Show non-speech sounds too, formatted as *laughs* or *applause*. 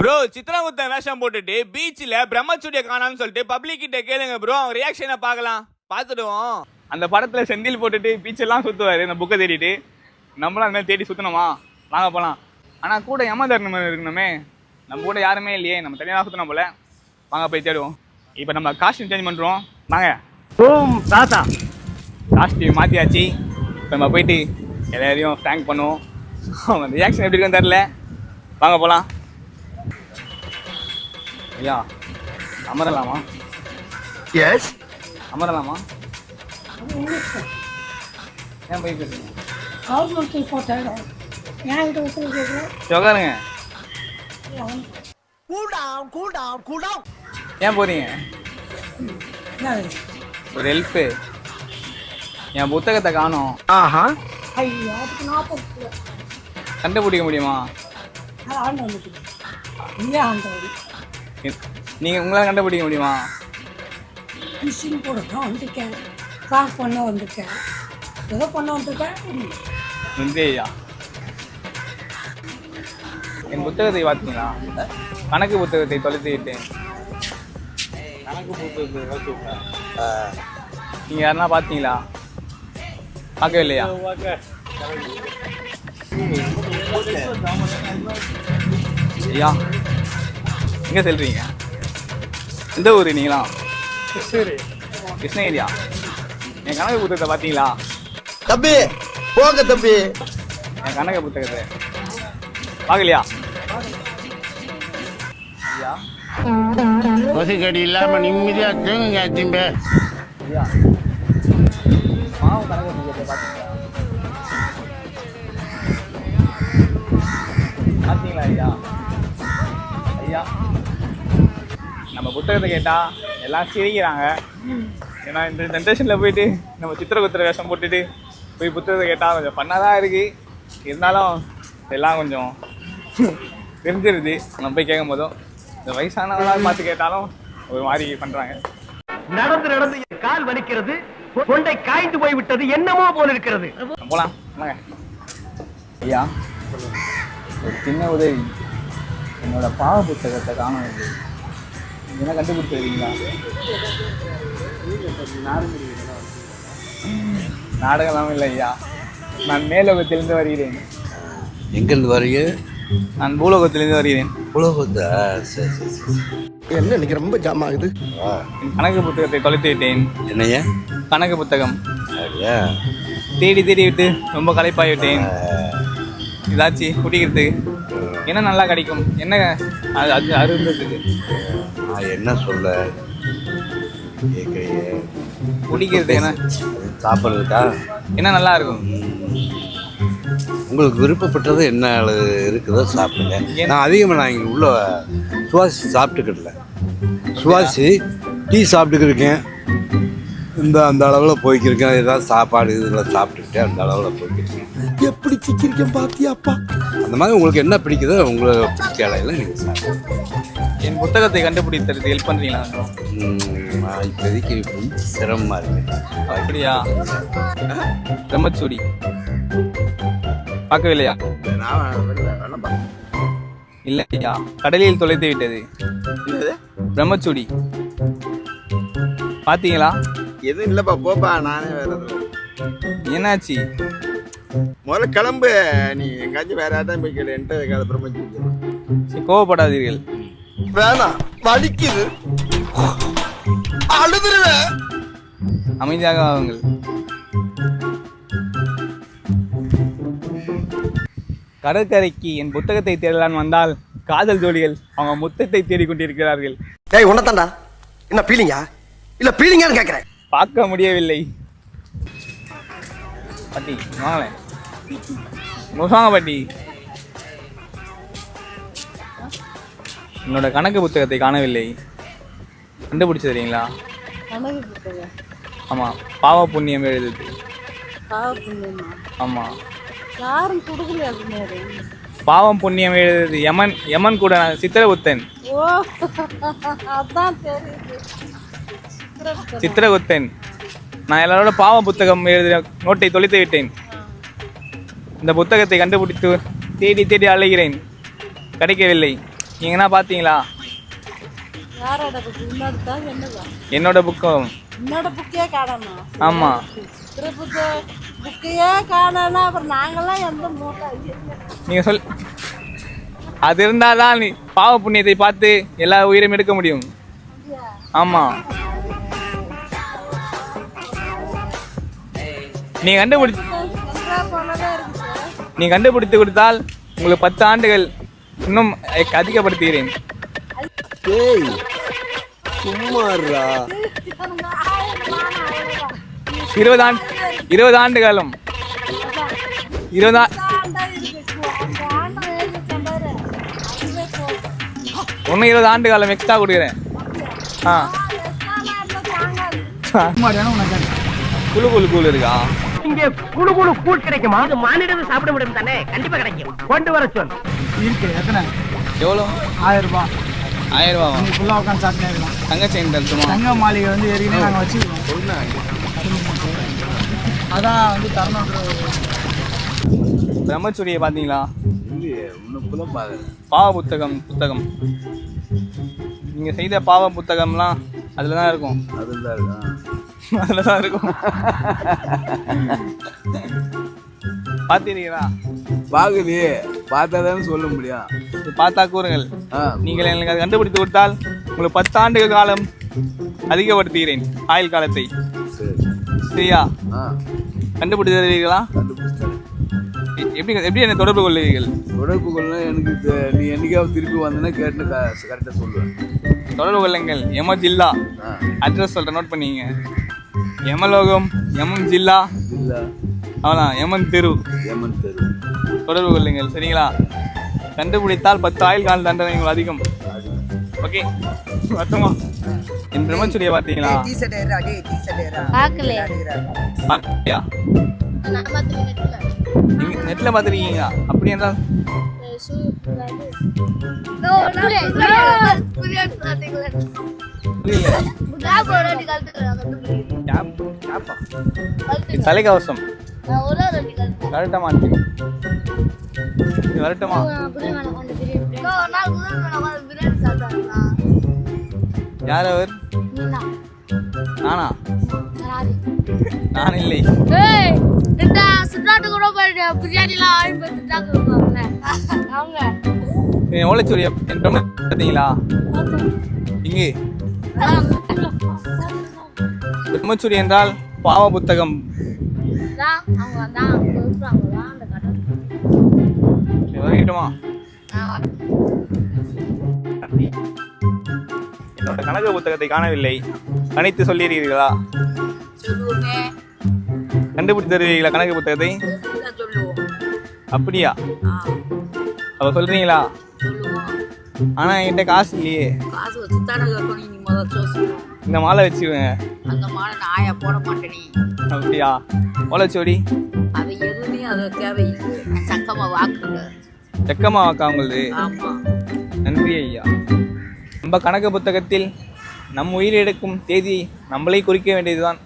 Bro சித்ராமுத்தன் வேஷம் போட்டுட்டு பீச்சில் பிரம்மச்சூரிய காணான்னு சொல்லிட்டு பப்ளிக் கிட்ட கேளுங்க ப்ரோ அவன் ரியாக்ஷனை பார்க்கலாம். பார்த்துடுவோம். அந்த படத்துல செந்தில் போட்டுட்டு பீச் எல்லாம் சுத்துவாரு இந்த புக்கை தேடிட்டு. நம்மளும் அந்த மாதிரி தேடி சுத்தணுமா? வாங்க போலாம். ஆனா கூட ஏமாதாரணம் இருக்கணுமே. நம்ம கூட யாருமே இல்லையே. நம்ம தனியாக சுத்தணும் போல. வாங்க போய் தேடுவோம். இப்போ நம்ம காஸ்டியூம் சேஞ்ச் பண்றோம். வாங்க. ஓம் தாத்தா. காஸ்டியூம் மாற்றியாச்சு இப்போ நம்ம போயிட்டு எல்லாரையும் தேங்க் பண்ணுவோம். *laughs* அவங்க ரியாக்ஷன் எப்படி இருக்குன்னு தெரில வாங்க போகலாம் ஐயா அமரலாமா? எஸ் அமரலாமா? ஏன் போய் பேசுங்க கவர்மெண்ட்டு போட்டாங்க சரி, உட்காருங்க டவுன் கூல் டவுன் ஏன்? போறீங்க? என்ன ஒரு ஹெல்ப்பு என் புத்தகத்தை காணோம். ஆஹா. ஐயோ அதுக்கு நாற்பது கிலோ கண்டுபிடிக்க முடியுமா? அது ஆண்டு வந்துட்டு இல்லையா ஆண்டவர் நீங்கள் உங்களால் கண்டுபிடிக்க முடியுமா? மிஷின் போட வந்திருக்கேன் கிளாஸ் பண்ண வந்திருக்கேன் ஏதோ பண்ண வந்திருக்கேன் ஐயா என் புத்தகத்தை பார்த்தீங்களா கணக்கு புத்தகத்தை தொலைத்து விட்டேன் கணக்கு புத்தகத்தை தொலைத்து விட்டேன் நீங்கள் யாருன்னா பார்த்தீங்களா? பார்க்கவே இல்லையா ஐயா. எங்கே செல்றீங்க? எந்த ஊர் நீங்களா? கிருஷ்ணகிரியா? என் கணக்கு புத்தகத்தை பார்த்தீங்களா? தம்பி போங்க தம்பி. என் கணக்கு புத்தகத்தை. பார்க்கலையா? ஐயா. கொசுக்கடி இல்லாம நிம்மதியா தூங்குங்க திம்பே ஐயா. மாவு கணக்கு புத்தகத்தை பார்த்தீங்களா? புத்தகத்தை கேட்டா எல்லாம் சிரிக்கிறாங்க. ஏன்னா இந்த ஜென்ரேஷனில் போயிட்டு நம்ம சித்திரகுத்திர வேஷம் போட்டுட்டு போய் புத்தகத்தை கேட்டால் கொஞ்சம் பண்ணாதான் தான் இருக்கு. இருந்தாலும் எல்லாம் கொஞ்சம் தெரிஞ்சிருது. நம்ம போய் கேட்கும் போதும் இந்த வயசானவங்களா பார்த்து கேட்டாலும் ஒரு மாதிரி பண்ணுறாங்க நடந்து நடந்து கால் வலிக்கிறது கொண்டை காய்ந்து போய் விட்டது என்னமோ போல இருக்கிறது. போலாம். ஐயா ஒரு சின்ன உதவி. என்னோட பாவ புத்தகத்தை காண என்ன கண்டுபிடிச்சிருக்கீங்களா நாடகம்லாம் இல்லை ஐயா. நான் மேலோகத்திலிருந்து வருகிறேன். எங்கிருந்து வரீங்க? நான் பூலோகத்திலிருந்து வருகிறேன். உலகத்தா சரி சரி சரி. என்ன இன்னைக்கு ரொம்ப ஜாம் ஆகுது. என் கணக்கு புத்தகத்தை தொலைத்து விட்டேன். என்னையா? கணக்கு புத்தகம். தேடி தேடி விட்டு ரொம்ப களைப்பாய் ஏதாச்சும் குடிக்கிறதுக்கு. என்ன நல்லா கிடைக்கும்? என்ன அது அது அருந்ததுக்கு நான் என்ன சொல்ல குடிக்கிறது என்ன? சாப்பிட்றதுக்கா? என்ன நல்லா இருக்கும்? உங்களுக்கு விருப்பப்பட்டது என்ன அளவு இருக்குதோ சாப்பிடுங்க. நான் அதிகமாக நான் இங்கே உள்ள சுவாசி சாப்பிட்டுக்கிடல சுவாசி டீ சாப்பிட்டுக்கிருக்கேன். இந்த அந்த அளவில் போய்க்கிருக்கேன். ஏதாவது சாப்பாடு இதெல்லாம் சாப்பிட்டுக்கிட்டே அந்த அளவில் போய்க்கிருக்கேன். எப்படி சிக்கிரிக்கம் பாத்தியாப்பா? அந்த மாதிரி உங்களுக்கு என்ன பிடிக்குதோ உங்களை நீங்கள் சாப்பிடுங்க என் புத்தகத்தை கண்டுபிடித்ததுக்கு ஹெல்ப் பண்ணுறீங்களா இப்போதைக்கு கொஞ்சம் சிரமமாக இருக்கு. அப்படியா? பிரம்மச்சூடி பார்க்கவில்லையா? இல்லை ஐயா கடலில் தொலைத்து விட்டது. பிரம்மச்சூடி பார்த்தீங்களா? எதுவும் இல்லைப்பா போப்பா நானே வேற என்னாச்சு? முதல்ல கிளம்பு. நீ எங்காச்சும் வேற யார்ட்டும் போய் கேளு. என்கிட்ட வைக்காத பிரம்மச்சி சரி, கோவப்படாதீர்கள். வேணாம் வலிக்குது. அழுதுருவேன். அமைதியாக ஆகுங்கள் கடற்கரைக்கு என் புத்தகத்தை தேடலான் வந்தால் காதல் ஜோடிகள் அவங்க முத்தத்தை தேடிக்கொண்டிருக்கிறார்கள். டேய் உன்னதான்டா என்ன பீலிங்கா இல்ல பீலிங்கான்னு கேக்குறேன். பார்க்க முடியவில்லை. பாட்டி வாங்களேன் வாங்க பாட்டி என்னோட கணக்கு புத்தகத்தை காணவில்லை கண்டுபிடிச்சு தெரியுங்களா ஆமாம் பாவ புண்ணியம் எழுதுது ஆமாம் பாவம் புண்ணியம் எழுதுது யமன் யமன் கூட நான் சித்திரகுப்தன் நான் எல்லாரோட பாவ புத்தகம் எழுதிய நோட்டை தொலைத்து விட்டேன். இந்த புத்தகத்தை கண்டுபிடித்து தேடி தேடி அலைகிறேன். கிடைக்கவில்லை. நீங்க என்ன பார்த்தீங்களா தான் என்னோட புக்கும். என்னோட புக்கே காணணும் ஆமா. சித்திர புக்கு புக்கையே காணோன்னா அப்புறம் நாங்கெல்லாம் எந்த மூட்டை நீங்க சொல். அது இருந்தாதான் நீ பாவ புண்ணியத்தை பார்த்து எல்லா உயிரையும் எடுக்க முடியும். ஆமா. நீ கண்டுபிடிச்சு சார் நீ கண்டுபிடித்து கொடுத்தால் உங்களுக்கு பத்து ஆண்டுகள் இன்னும் அதிகப்படுத்துகிறேன். இருபது ஆண்டு இருபது ஆண்டு காலம் இருபது இன்னும் இருபது ஆண்டு காலம் எக்ஸ்ட்ரா கொடுக்குறேன். ஆ. குழு குழு குழு இருக்கா? இங்க குழு குழு கூழ் கிடைக்குமா? இது மானிடம் சாப்பிட முடியும் தானே? கண்டிப்பா கிடைக்கும். கொண்டு வர சொல். இருக்கு எத்தனை? எவ்வளோ? ஆயிரம் ரூபாய் ஆயிரம் ரூபாவா? நீ ஃபுல்லாக உட்காந்து சாப்பிட்டே இருக்கலாம். தங்கச்சி தரட்டுமா? தங்க மாளிகை வந்து ஏற்கனவே நாங்கள் வச்சுருக்கோம். அதான் வந்து ஒரு பிரம்மச்சூரியை பார்த்தீங்களா? பாவ புத்தகம் புத்தகம். நீங்கள் செய்த பாவ புத்தகம்லாம் அதில் தான் இருக்கும். அதுதான் இருக்கா *laughs* அதில் தான் இருக்கும். பார்த்தீங்களா பார்க்கலையே பார்த்தா தானே சொல்ல முடியும் பார்த்தா கூறுங்கள். நீங்கள் எனக்கு அதை கண்டுபிடித்து கொடுத்தால் உங்களுக்கு பத்து ஆண்டு காலம் அதிகப்படுத்துகிறேன் ஆயுள் காலத்தை. சரி. சரியா? கண்டுபிடித்து தருவீர்களா? எப்படி எப்படி என்னை தொடர்பு கொள்வீர்கள்? தொடர்பு கொள்ள எனக்கு நீ என்னைக்காவது திருப்பி வந்தேன்னா கேட்டு கரெக்டாக சொல்லுவேன். தொடர்பு கொள்ளுங்கள். எம ஜில்லா ஆ. அட்ரஸ் சொல்கிறேன் நோட் பண்ணிங்க எமலோகம் எமம் ஜில்லா. இல்லை அவ்வளோதான் எமன் தெரு. ஏமன் தெரு. தொடர்பு கொள்ளுங்கள் சரிங்களா? கண்டுபிடித்தால் பத்து ஆயுள் கால தண்டனை உங்களுக்கு அதிகம். ஓகே வருத்தமா? என் பிரம்மச்சூரியை பார்த்தீங்களா? பார்க்கலையா? நெட்ல. பார்த்துருக்கீங்களா? அப்படி என்றால்? புரியல தலைக்கவசம். இது வரட்டுமா? யார் அவர்? நானா? நான் இல்லை. அவங்க. என் ஓலைச்சூரிய என் பிரம்ம பார்த்தீங்களா? இங்கே. பிரம்மச்சூரி என்றால்? பாவ புத்தகம் வரட்டுமா என்னோட கணக்கு புத்தகத்தை காணவில்லை. கணித்து சொல்லியிருக்கிறீர்களா? கண்டுபிடித்து தருவீங்களா கணக்கு புத்தகத்தை? அப்படியா? அப்ப சொல்றீங்களா? ஆனா என்கிட்ட காசு இல்லையே. இந்த மாலை வச்சுக்கோங்க. அந்த நான் ஆயா போட மாட்டேன். அப்படியா? ஓலைச்சோடி அது எதுவுமே அது தேவையில்லை. சக்கமா வாக்குங்க. செக்கமா வாக்கா உங்களுது ஆமா. நன்றி ஐயா. நம்ம கணக்கு புத்தகத்தில் நம் உயிர் எடுக்கும் தேதி நம்மளே குறிக்க வேண்டியதுதான்.